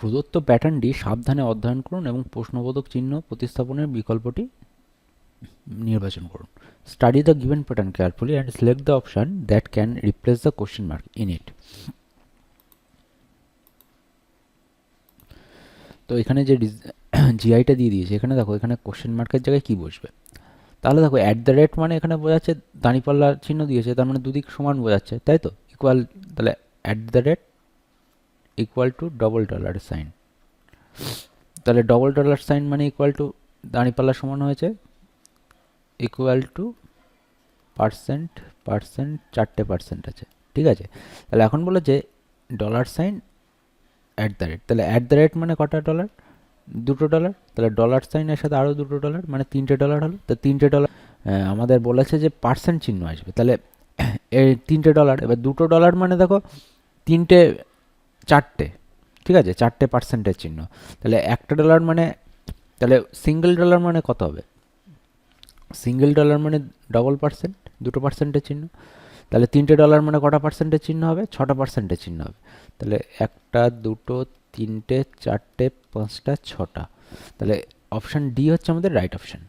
প্রদত্ত প্যাটার্নটি সাবধানে অধ্যয়ন করুন এবং প্রশ্নবোধক চিহ্ন প্রতিস্থাপনের বিকল্পটি নির্বাচন করুন। Study the given pattern carefully and select the option that can replace the question mark in it তো এখানে যে জিআইটা দিয়ে দিয়েছে, এখানে দেখো, এখানে কোশ্চেন মার্কের জায়গায় কি বসবে? তাহলে দেখো অ্যাট দ্য রেট মানে এখানে বোঝাচ্ছে দাঁড়িপাল্লার চিহ্ন দিয়েছে, তার মানে দুদিক সমান বোঝাচ্ছে, তাই তো? ইকুয়াল তাহলে at the rate equal to double dollar sign তাহলে ডবল ডলার সাইন মানে ইকুয়াল টু দাঁড়িপাল্লা সমান হয়েছে ইকুয়াল টু পার্সেন্ট পার্সেন্ট চারটে পার্সেন্ট আছে। ঠিক আছে? তাহলে এখন বলো যে dollar sign at the rate তাহলে অ্যাট দ্য রেট মানে কটা ডলার দুটো ডলার তাহলে ডলার সাইনের সাথে আরও দুটো ডলার মানে তিনটে ডলার হলো। তো তিনটে ডলার আমাদের বলেছে যে পার্সেন্ট চিহ্ন আসবে। তাহলে এই তিনটে ডলার এবার দুটো ডলার মানে দেখো, তিনটে চারটে, ঠিক আছে? চারটে পার্সেন্টের চিহ্ন। তাহলে একটা ডলার মানে তাহলে সিঙ্গেল ডলার মানে কত হবে? সিঙ্গেল ডলার মানে ডবল পার্সেন্ট দুটো পার্সেন্টের চিহ্ন। তাহলে তিনটে ডলার মানে কটা পার্সেন্টের চিহ্ন হবে? ছটা পার্সেন্টের চিহ্ন হবে। তাহলে একটা, দুটো, তিনটে, চারটে, পাঁচটা, ছটা। তাহলে অপশান ডি হচ্ছে আমাদের রাইট অপশান